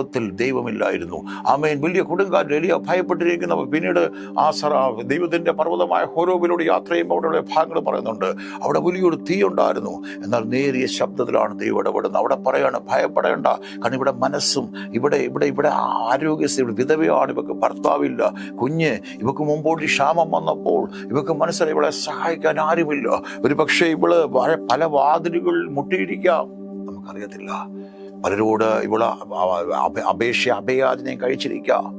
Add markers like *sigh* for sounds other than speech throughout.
ഭൂകമ്പത്തിൽ ദൈവമില്ലായിരുന്നു. ആമേൻ. വലിയ കൊടുങ്കാറ്റ് എലിയ ഭയപ്പെട്ടിരിക്കുന്നവർ പിന്നീട് ആ സറ ദൈവത്തിന്റെ പർവതമായ ഹോരോബിലൂടെ യാത്ര ചെയ്യുമ്പോൾ അവിടെയുള്ള ഭാഗങ്ങൾ പറയുന്നുണ്ട്. അവിടെ വലിയൊരു തീ ഉണ്ടായിരുന്നു. എന്നാൽ നേരിയ ശബ്ദത്തിലാണ് ദൈവം ഇടപെടുന്നത്. അവിടെ പറയാണ് ഭയപ്പെടേണ്ട. കാരണം ഇവിടെ മനസ്സും ഇവിടെ ഇവിടെ ഇവിടെ ആരോഗ്യസ്ഥ ഇവിടെ വിധവയാണ്. ഇവക്ക് ഭർത്താവില്ല. കുഞ്ഞ് ഇവക്ക് മുമ്പോട്ട് ക്ഷാമം വന്നപ്പോൾ ഇവക്ക് മനസ്സിലായി ഇവളെ സഹായിക്കാൻ ആരുമില്ല. ഒരു പക്ഷേ ഇവൾ പല വാതിലുകൾ മുട്ടിയിരിക്കാം. നമുക്കറിയത്തില്ല. പലരോട് ഇവൾ അപ- അപേക്ഷ അഭയാചനയും കഴിച്ചിരിക്കുക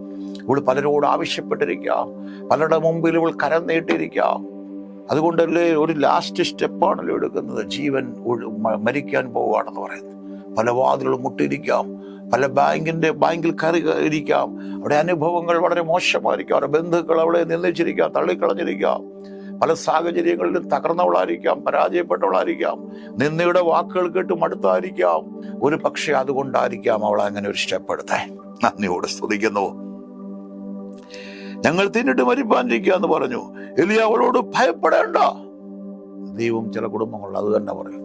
ഇവൾ പലരോട് ആവശ്യപ്പെട്ടിരിക്കുക പലരുടെ മുമ്പിൽ ഇവൾ കരം നീട്ടിയിരിക്കുക അതുകൊണ്ടല്ലേ ഒരു ലാസ്റ്റ് സ്റ്റെപ്പാണല്ലോ എടുക്കുന്നത്. ജീവൻ മരിക്കാൻ പോവുകയാണെന്ന് പറയുന്നത്. പല വാതിലുകളും മുട്ടിയിരിക്കാം. പല ബാങ്കിന്റെ ബാങ്കിൽ കയറി ഇരിക്കാം. അവിടെ അനുഭവങ്ങൾ വളരെ മോശമായിരിക്കാം. അവരുടെ ബന്ധുക്കൾ അവിടെ നിന്ദിച്ചിരിക്കാം തള്ളിക്കളഞ്ഞിരിക്കാം. പല സാഹചര്യങ്ങളിലും തകർന്നവളായിരിക്കാം പരാജയപ്പെട്ടവളായിരിക്കാം നിന്നയുടെ വാക്കുകൾ കേട്ട് മടുത്തായിരിക്കാം. ഒരു പക്ഷെ അതുകൊണ്ടായിരിക്കാം അവൾ അങ്ങനെ ഒരു സ്റ്റെപ്പ് നന്ദിയോട് സ്തുതിക്കുന്നു. ഞങ്ങൾ തിന്നിട്ട് മരിപ്പാനിരിക്കുക എന്ന് പറഞ്ഞു. എലിയ അവളോട് ഭയപ്പെടേണ്ട. ദൈവം ചില കുടുംബങ്ങളുണ്ട് അത് തന്നെ പറയും.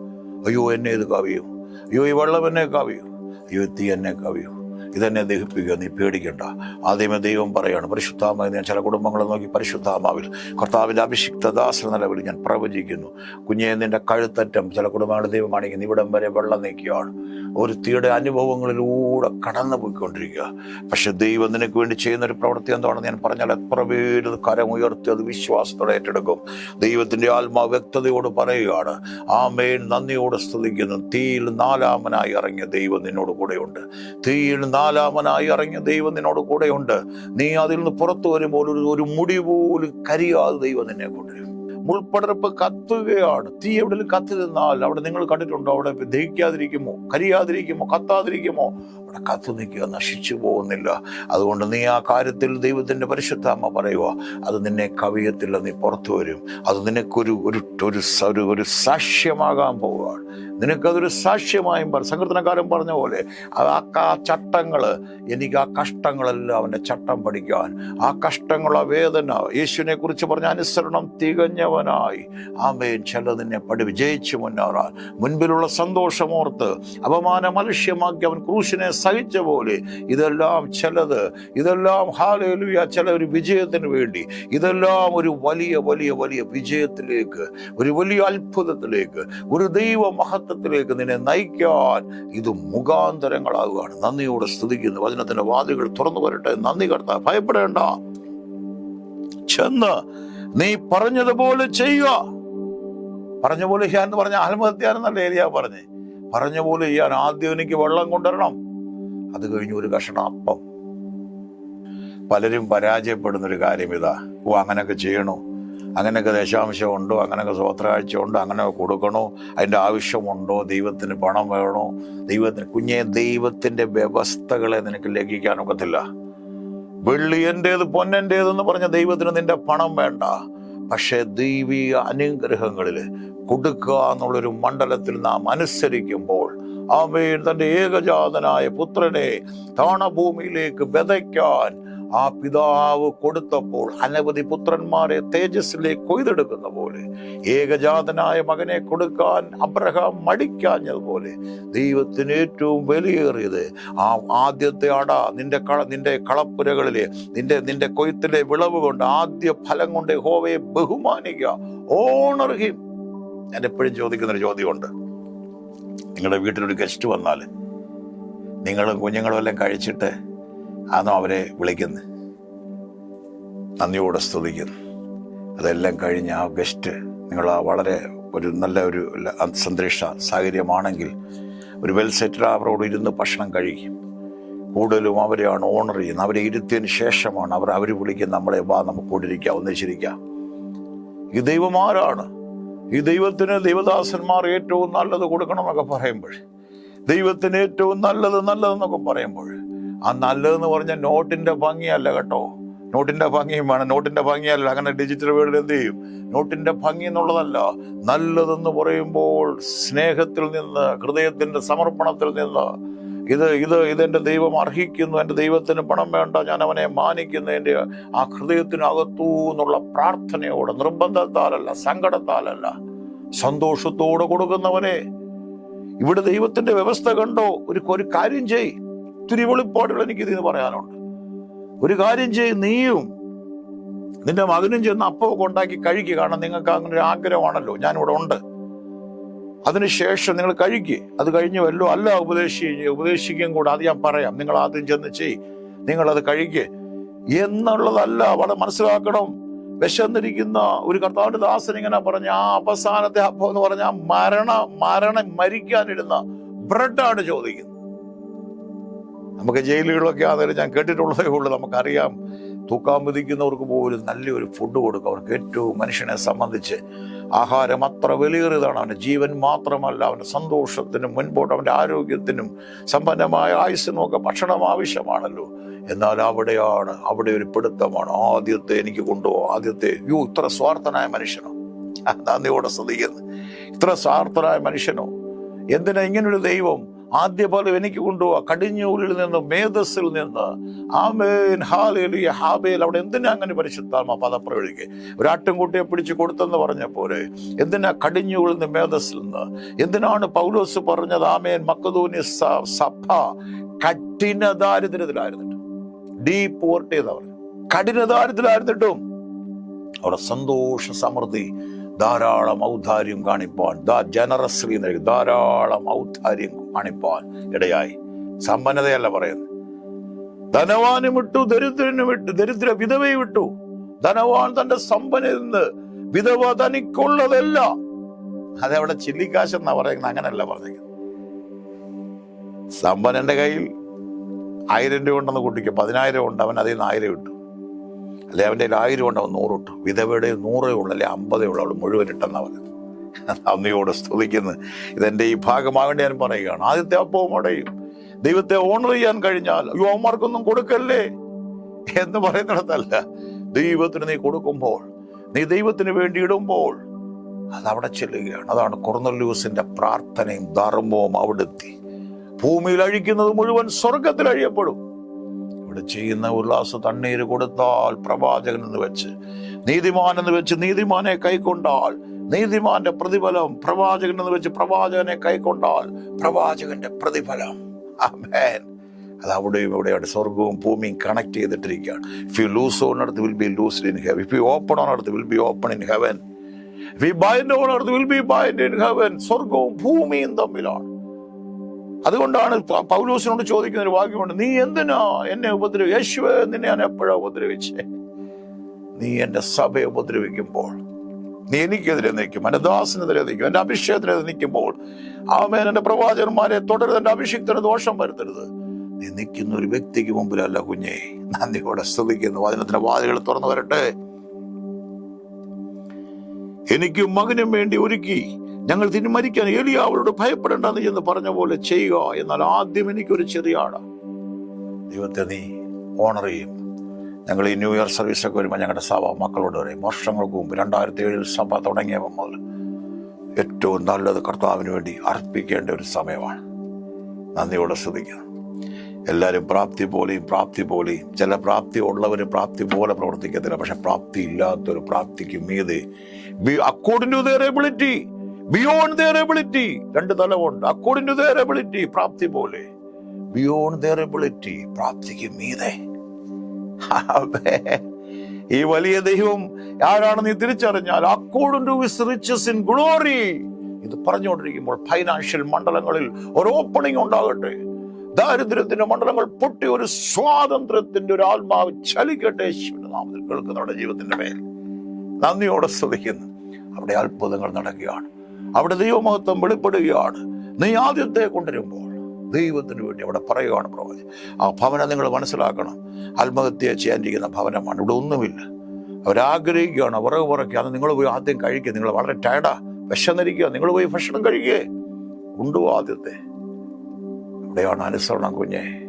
അയ്യോ എന്നെ ഇത് കവിയോ. അയ്യോ ഈ വെള്ളം എന്നെ കവിയോ. അയ്യോ തീ എന്നെ കവിയോ. ഇതെന്നെ ദഹിപ്പിക്കുക നീ പേടിക്കണ്ട. ആദ്യമേ ദൈവം പറയാണ് പരിശുദ്ധാമായി ഞാൻ ചില കുടുംബങ്ങളെ നോക്കി പരിശുദ്ധാമാവിൽ കർത്താവിന്റെ അഭിഷിക്ത ദാസ നിലവിൽ ഞാൻ പ്രവചിക്കുന്നു. കുഞ്ഞെ നിന്റെ കഴുത്തറ്റം ചില കുടുംബങ്ങളുടെ ദൈവം കാണിക്കുന്നു ഇവിടം വരെ വെള്ളം നീക്കിയാണ്. ഒരു തീയുടെ അനുഭവങ്ങളിലൂടെ കടന്നു പോയിക്കൊണ്ടിരിക്കുക പക്ഷെ ദൈവം നിനക്ക് വേണ്ടി ചെയ്യുന്ന ഒരു പ്രവൃത്തി എന്താണെന്ന് ഞാൻ പറഞ്ഞാൽ എത്ര പേര് കരമുയർത്തി അത് വിശ്വാസത്തോടെ ഏറ്റെടുക്കും. ദൈവത്തിന്റെ ആത്മാവ് വ്യക്തതയോട് പറയുകയാണ് ആ ആമേൻ നന്ദിയോട് സ്തുതിക്കുന്നു. തീയിൽ നാലാമനായി ഇറങ്ങിയ ദൈവം നിന്നോട് കൂടെയുണ്ട്. തീയിൽ നാലാമനായി ഇറങ്ങിയ ദൈവം നിന്നോട് കൂടെയുണ്ട്. നീ അതിൽ നിന്ന് പുറത്തു വരുമ്പോൾ ഒരു ഒരു മുടി പോലും കരിയാതെ ദൈവം നിന്നെ കൊണ്ടുവരും. മുൾപ്പടർപ്പ് കത്തുകയാണ്. തീ എവിടെയും കത്തി നിന്നാൽ അവിടെ നിങ്ങൾ കണ്ടിട്ടുണ്ടോ? അവിടെ ദഹിക്കാതിരിക്കുമോ? കരിയാതിരിക്കുമോ? കത്താതിരിക്കുമോ? കത്തു നിൽക്കുക നശിച്ചു പോകുന്നില്ല. അതുകൊണ്ട് നീ ആ കാര്യത്തിൽ ദൈവത്തിന്റെ പരിശുദ്ധാമ്മ പറയുക അത് നിന്നെ കവിയത്തില്ല നീ പുറത്തു വരും. അത് നിനക്കൊരു ഒരു ഒരു ഒരു സാക്ഷ്യമാകാൻ പോവുകയാണ്. നിനക്കതൊരു സാക്ഷ്യമായും സങ്കീർത്തനക്കാരൻ പറഞ്ഞ പോലെ ആ ചട്ടങ്ങൾ എനിക്ക് ആ കഷ്ടങ്ങളെല്ലാം അവന്റെ ചട്ടം പഠിക്കാൻ ആ കഷ്ടങ്ങൾ ആ വേദന യേശുവിനെ കുറിച്ച് പറഞ്ഞ അനുസരണം തികഞ്ഞവനായി. ആമേൻ. നിന്നെ പഠി വിജയിച്ചു മുന്നേറാൻ. മുൻപിലുള്ള സന്തോഷമോർത്ത് അപമാനം അലക്ഷ്യമാക്കി അവൻ ക്രൂശിനെ സഹിച്ച പോലെ ഇതെല്ലാം ചിലത് ഇതെല്ലാം ഹാലേലുയ ചില ഒരു വിജയത്തിന് വേണ്ടി ഇതെല്ലാം ഒരു വലിയ വലിയ വലിയ വിജയത്തിലേക്ക് ഒരു വലിയ അത്ഭുതത്തിലേക്ക് ഒരു ദൈവ മഹത്വത്തിലേക്ക് നിന്നെ നയിക്കാൻ ഇത് മുഖാന്തരങ്ങളാകുകയാണ് നന്ദിയോടെ സ്തുതിക്കുന്നു. വചനത്തിന്റെ വാതിലുകൾ തുറന്നു വരട്ടെ. നന്ദി കർത്താവ്. ഭയപ്പെടേണ്ട. ചെന്ന് നീ പറഞ്ഞതുപോലെ ചെയ്യുക. പറഞ്ഞ പോലെ ചെയ്യാൻ എന്ന് പറഞ്ഞ ആത്മഹത്യാനെന്നല്ല ഏരിയ പറഞ്ഞേ? പറഞ്ഞ പോലെ ചെയ്യാൻ ആദ്യം എനിക്ക് വെള്ളം കൊണ്ടുവരണം. അത് കഴിഞ്ഞ് ഒരു കഷണം അപ്പം. പലരും പരാജയപ്പെടുന്ന ഒരു കാര്യം ഇതാ. ഓ അങ്ങനെയൊക്കെ ചെയ്യണോ? അങ്ങനെയൊക്കെ ദശാംശം ഉണ്ടോ? അങ്ങനെയൊക്കെ സ്വോത്രകാഴ്ച ഉണ്ടോ അങ്ങനെയൊക്കെ കൊടുക്കണോ? അതിന്റെ ആവശ്യമുണ്ടോ? ദൈവത്തിന് പണം വേണോ? ദൈവത്തിന് കുഞ്ഞെ ദൈവത്തിന്റെ വ്യവസ്ഥകളെ നിനക്ക് ലംഘിക്കാൻ ഒക്കത്തില്ല. വെള്ളി എന്റേത് പൊന്നെന്റേതെന്ന് പറഞ്ഞ ദൈവത്തിന് നിന്റെ പണം വേണ്ട. പക്ഷേ ദൈവിക അനുഗ്രഹങ്ങളിൽ കൊടുക്കുക എന്നുള്ളൊരു മണ്ഡലത്തിൽ നാം അനുസരിക്കുമ്പോൾ ആമേൻ. തന്റെ ഏകജാതനായ പുത്രനെ താണഭൂമിയിലേക്ക് വിതയ്ക്കാൻ ആ പിതാവ് കൊടുത്തപ്പോൾ അനവധി പുത്രന്മാരെ തേജസ്സിലേക്ക് കൊയ്തെടുക്കുന്ന പോലെ ഏകജാതനായ മകനെ കൊടുക്കാൻ അബ്രഹാം മടിക്കാഞ്ഞതുപോലെ ദൈവത്തിന് ഏറ്റവും വിലയേറിയത് ആ ആദ്യത്തെ അട നിന്റെ കള നിന്റെ കളപ്പുരകളിലെ നിന്റെ നിന്റെ കൊയ്ത്തിലെ വിളവ് കൊണ്ട് ആദ്യ ഫലം കൊണ്ട് ഹോവയെ ബഹുമാനിക്കുക ഓണർ ഹിം. ഞാൻ എപ്പോഴും ചോദിക്കുന്നൊരു ചോദ്യമുണ്ട്. നിങ്ങളുടെ വീട്ടിലൊരു ഗസ്റ്റ് വന്നാൽ നിങ്ങൾ കുഞ്ഞുങ്ങളും എല്ലാം കഴിച്ചിട്ട് ആണോ അവരെ വിളിക്കുന്നത് നന്ദിയോടെ സ്തുതിക്കുന്നു. അതെല്ലാം കഴിഞ്ഞ് ആ ഗസ്റ്റ് നിങ്ങൾ ആ വളരെ ഒരു നല്ല ഒരു സന്ദേശ സാഹചര്യമാണെങ്കിൽ ഒരു വെൽ സെറ്റിൽ അവരോട് ഇരുന്ന് ഭക്ഷണം കഴിക്കും. കൂടുതലും അവരെയാണ് ഓണർ ചെയ്യുന്നത്. അവരെ ഇരുത്തിയതിന് ശേഷമാണ് അവർ അവർ വിളിക്കുന്ന നമ്മളെ വാ നമുക്ക് കൂടിരിക്കാം ഒന്നിച്ചിരിക്കാം. ഈ ദൈവം ആരാണ്? ഈ ദൈവത്തിന് ദൈവദാസന്മാർ ഏറ്റവും നല്ലത് കൊടുക്കണമെന്നൊക്കെ പറയുമ്പോൾ ദൈവത്തിന് ഏറ്റവും നല്ലത് നല്ലതെന്നൊക്കെ പറയുമ്പോൾ ആ നല്ലതെന്ന് പറഞ്ഞ നോട്ടിന്റെ ഭംഗിയല്ല കേട്ടോ. നോട്ടിന്റെ ഭംഗിയും വേണം. നോട്ടിന്റെ ഭംഗിയല്ല. അങ്ങനെ ഡിജിറ്റൽ വേൾഡ് എന്ത് ചെയ്യും? നോട്ടിന്റെ ഭംഗി എന്നുള്ളതല്ല. നല്ലതെന്ന് പറയുമ്പോൾ സ്നേഹത്തിൽ നിന്ന് ഹൃദയത്തിന്റെ സമർപ്പണത്തിൽ നിന്ന് ഇത് ഇത് ഇതെന്റെ ദൈവം അർഹിക്കുന്നു. എന്റെ ദൈവത്തിന് പണം വേണ്ട. ഞാൻ അവനെ മാനിക്കുന്നു. എന്റെ ആ ഹൃദയത്തിനകത്തു എന്നുള്ള പ്രാർത്ഥനയോടെ നിർബന്ധത്താലല്ല സങ്കടത്താലല്ല സന്തോഷത്തോടെ കൊടുക്കുന്നവനെ. ഇവിടെ ദൈവത്തിന്റെ വ്യവസ്ഥ കണ്ടോ? ഒരു ഒരു കാര്യം ചെയ്. ഒത്തിരി വെളിപ്പാടുകൾ എനിക്ക് ഇതിന് പറയാനുണ്ട്. ഒരു കാര്യം ചെയ് നീയും നിന്റെ മകനും ചെന്ന് അപ്പമൊക്കെ ഉണ്ടാക്കി കഴിക്കുക കാരണം നിങ്ങൾക്ക് അങ്ങനെ ഒരു ആഗ്രഹമാണല്ലോ. ഞാനിവിടെ ഉണ്ട്. അതിനുശേഷം നിങ്ങൾ കഴിക്കുക അത് കഴിഞ്ഞ് വല്ലോ അല്ല ഉപദേശി ഉപദേശിക്കുകയും കൂടെ. അത് ഞാൻ പറയാം. നിങ്ങൾ ആദ്യം ചെന്ന് ചെയ് നിങ്ങളത് കഴിക്കുക എന്നുള്ളതല്ല അവിടെ മനസ്സിലാക്കണം. വിശന്നിരിക്കുന്ന ഒരു കർത്താവിന്റെ ദാസൻ ഇങ്ങനെ പറഞ്ഞ ആ അവസാനത്തെ അപ്പം എന്ന് പറഞ്ഞാൽ മരണ മരണം മരിക്കാനിരുന്ന ബ്രെഡാണ് ചോദിക്കുന്നത്. നമുക്ക് ജയിലുകളൊക്കെ ആണെങ്കിലും ഞാൻ കേട്ടിട്ടുള്ളതേ ഉള്ളൂ. നമുക്കറിയാം. തൂക്കാൻ വിധിക്കുന്നവർക്ക് പോലും നല്ലൊരു ഫുഡ് കൊടുക്കും. അവർക്ക് ഏറ്റവും മനുഷ്യനെ സംബന്ധിച്ച് ആഹാരം അത്ര വിലയേറിയതാണ്. അവന്റെ ജീവൻ മാത്രമല്ല അവന്റെ സന്തോഷത്തിനും മുൻപോട്ട് അവന്റെ ആരോഗ്യത്തിനും സമ്പന്നമായ ആയുസ്സിനും ഒക്കെ ഭക്ഷണം ആവശ്യമാണല്ലോ. എന്നാൽ അവിടെയാണ് അവിടെ ഒരു പിടുത്തമാണ്. ആദ്യത്തെ എനിക്ക് കൊണ്ടുപോകും ആദ്യത്തെ യു ഇത്ര സ്വാർത്ഥനായ മനുഷ്യനോ? *laughs* നന്ദിയോടെ ശ്രദ്ധിക്കുന്നു. ഇത്ര സ്വാർത്ഥനായ മനുഷ്യനോ? എന്തിനാ ഇങ്ങനൊരു ദൈവം ആദ്യ പോലെ എനിക്ക് കൊണ്ടുപോവാ. കടിഞ്ഞൂലിൽ നിന്ന് മേധസ്സിൽ നിന്ന്. ആമേൻ ഹാലേലിയ ഹാബേൽ. അവിടെ എന്തിനാ അങ്ങനെ പരിശുദ്ധാത്മ പദപ്രയോഗിക്കുക ഒരു പിടിച്ചു കൊടുത്തെന്ന് പറഞ്ഞ പോലെ എന്തിനാ കടിഞ്ഞൂലിൽ നിന്ന് മേധസ്സിൽ നിന്ന്? എന്തിനാണ് പൗലോസ് പറഞ്ഞത്? ആമേൻ മക്കതൂനി സഭ കഠിന ദാരിദ്ര്യത്തിലായിരുന്നിട്ട്. ഡീപ്പ് പോർട്ടി എന്ന് പറഞ്ഞു കഠിന ദാരിദ്ര്യത്തിലായിരുന്നിട്ടും. അവിടെ സന്തോഷ സമൃദ്ധി ധാരാളം ഔദാര്യം കാണിപ്പാൻ. ദാ ജനറസ്ലി ധാരാളം ഔദാര്യം കാണിപ്പാൻ ഇടയായി. സമ്പന്നതയല്ല പറയുന്നത്. ധനവാനും വിട്ടു ദരിദ്രനും വിട്ടു ദരിദ്ര വിധവയെ വിട്ടു. ധനവാൻ തന്റെ സമ്പന്നിൽ നിന്ന് വിധവ തനിക്കുള്ളതല്ല. അതവിടെ ചില്ലിക്കാശ് എന്നാ പറയുന്നത്? അങ്ങനല്ല പറഞ്ഞേക്കുന്നത് സമ്പന്നന്റെ കയ്യിൽ ആയിരം രൂപ ഉണ്ടെന്ന് കുട്ടിക്ക്. പതിനായിരം ഉണ്ട് അവൻ അതിൽ നിന്ന് ആയിരം ഇട്ടു. അല്ലെ അവന്റെ കയ്യിൽ ആയിരം ഉണ്ടാവും നൂറിട്ടു വിധവയുടെ നൂറേ ഉള്ളു അല്ലെ അമ്പതേ ഉള്ളു. അവൾ മുഴുവൻ ഇട്ടെന്നാ പറയുന്നത് നന്ദിയോട് സ്തുതിക്കുന്നു. ഇതെന്റെ ഈ ഭാഗമാകേണ്ടി ഞാൻ പറയുകയാണ്. ആദ്യത്തെ അപ്പവും അടയും. ദൈവത്തെ ഓണർ ചെയ്യാൻ കഴിഞ്ഞാൽ യുവമാർക്കൊന്നും കൊടുക്കല്ലേ എന്ന് പറയുന്നിടത്തല്ല. ദൈവത്തിന് നീ കൊടുക്കുമ്പോൾ നീ ദൈവത്തിന് വേണ്ടി ഇടുമ്പോൾ അതവിടെ അവിടെ ചെല്ലുകയാണ്. അതാണ് കൊർന്നല്ലൂസിന്റെ പ്രാർത്ഥനയും ധർമ്മവും അവിടെത്തി. ഭൂമിയിൽ അഴിക്കുന്നത് മുഴുവൻ സ്വർഗത്തിൽ അഴിയപ്പെടും. ഇവിടെ ചെയ്യുന്ന ഗ്ലാസ് തണ്ണീര് കൊടുത്താൽ പ്രവാചകൻ എന്ന് വെച്ച് നീതിമാൻ എന്ന് വെച്ച് നീതിമാനെ കൈക്കൊണ്ടാൽ നീതിമാന്റെ പ്രതിഫലം പ്രവാചകൻ എന്ന് വെച്ച് പ്രവാചകനെ കൈക്കൊണ്ടാൽ പ്രവാചകന്റെ പ്രതിഫലം. ആമേൻ. അത് അവിടെയും ഇവിടെയാണ് സ്വർഗവും ഭൂമിയും connect ചെയ്തിട്ടിരിക്കുകയാണ്. If you loose on earth will be loosed in heaven if you open on earth will be open in heaven if you bind on earth will be bind in heaven സ്വർഗവും ഭൂമിയും തമ്മിലാണ് അതുകൊണ്ടാണ് പൗലോസിനോട് ചോദിക്കുന്ന ഒരു വാക്യമുണ്ട്. നീ എന്തിനാ എന്നെ ഉപദ്രവി യേശുവേ നിന്നെ ഞാൻ എപ്പോഴാ ഉപദ്രവിച്ചേ? നീ എന്റെ സഭയെ ഉപദ്രവിക്കുമ്പോൾ നീ എനിക്കെതിരെ നിൽക്കും എന്റെ ദാസിനെതിരെ നിൽക്കും എന്റെ അഭിഷേകത്തിനെതിരെ നിൽക്കുമ്പോൾ ആമേൻ എന്റെ പ്രവാചകന്മാരെ തുടരുത് എന്റെ അഭിഷേകത്തിന് ദോഷം വരുത്തരുത്. നീ നിൽക്കുന്ന ഒരു വ്യക്തിക്ക് മുമ്പിലല്ല കുഞ്ഞെ. നന്ദിയോടെ ശ്രദ്ധിക്കുന്നു വചനത്തിന്റെ വാതിലുകൾ തുറന്നു വരട്ടെ. എനിക്കും മകനും വേണ്ടി ഒരുക്കി ഞങ്ങൾ മരിക്കാൻ എളിയ അവളോട് നീ എന്ന് പറഞ്ഞ പോലെ ചെയ്യുക എന്നാൽ ആദ്യം എനിക്കൊരു ചെറിയ ആട ദൈവത്തെ നീ ഓണർ ചെയ്യും. ഞങ്ങൾ ഈ ന്യൂ ഇയർ സർവീസൊക്കെ വരുമ്പോൾ ഞങ്ങളുടെ സഭ മക്കളോട് പറയും. വർഷങ്ങൾക്ക് മുമ്പ് രണ്ടായിരത്തി ഏഴിൽ സഭ തുടങ്ങിയപ്പോൾ മുതൽ ഏറ്റവും നല്ലത് കർത്താവിന് വേണ്ടി അർപ്പിക്കേണ്ട ഒരു സമയമാണ്. നന്ദിയോടെ ശ്രദ്ധിക്കുന്നു എല്ലാവരും പ്രാപ്തി പോലെയും പ്രാപ്തി പോലെയും ചില പ്രാപ്തി ഉള്ളവർ പ്രാപ്തി പോലെ പ്രവർത്തിക്കത്തില്ല. പക്ഷെ പ്രാപ്തി ഇല്ലാത്തൊരു പ്രാപ്തിക്ക് മീതെ according to their ability beyond their ability രണ്ട് തലമുണ്ട്. അക്കോർഡിംഗ് ടു ദർ എബിലിറ്റി പ്രാപ്തി പോലെ. ബിയോണ്ട് ദർ എബിലിറ്റി പ്രാപ്തിക്ക് മീതെ. ഈ വലിയ ദൈവം ആരാണ് നീ തിരിച്ചറിഞ്ഞാൽ according to his riches in glory ഇത് പറഞ്ഞുകൊണ്ടിരിക്കുമ്പോൾ ഫൈനാൻഷ്യൽ മണ്ഡലങ്ങളിൽ ഒരു ഓപ്പണിംഗ് ഉണ്ടാകട്ടെ. ദാരിദ്ര്യത്തിന്റെ മണ്ഡലങ്ങൾ പൊട്ടി ഒരു സ്വാതന്ത്ര്യത്തിന്റെ ഒരു ആത്മാവ് ചലിക്കട്ടെ നാമത്തിൽ. കേൾക്കുന്നവരുടെ ജീവിതത്തിന്റെ മേൽ നന്ദിയോടെ സ്തുതിക്കുന്നു. അവിടെ അത്ഭുതങ്ങൾ നടക്കുകയാണ്. അവിടെ ദൈവമഹത്വം വെളിപ്പെടുകയാണ്. നീ ആദ്യത്തെ കൊണ്ടുവരുമ്പോൾ ദൈവത്തിന് വേണ്ടി അവിടെ പറയുകയാണ് പ്രവാചകൻ. ആ ഭവനം നിങ്ങൾ മനസ്സിലാക്കണം. ആത്മഹത്യ ചെയ്യാനിരിക്കുന്ന ഭവനമാണ്. ഇവിടെ ഒന്നുമില്ല. അവരാഗ്രഹിക്കുകയാണ്. വിറക് പുറയ്ക്കുക അത് നിങ്ങൾ പോയി ആദ്യം കഴിക്കുക. നിങ്ങൾ വളരെ ടയർഡാ വിശന്നിരിക്കുക. നിങ്ങൾ പോയി ഭക്ഷണം കഴിക്കുക. ഉണ്ടോ ആദ്യത്തെ. അവിടെയാണ് അനുസരണം കുഞ്ഞെ.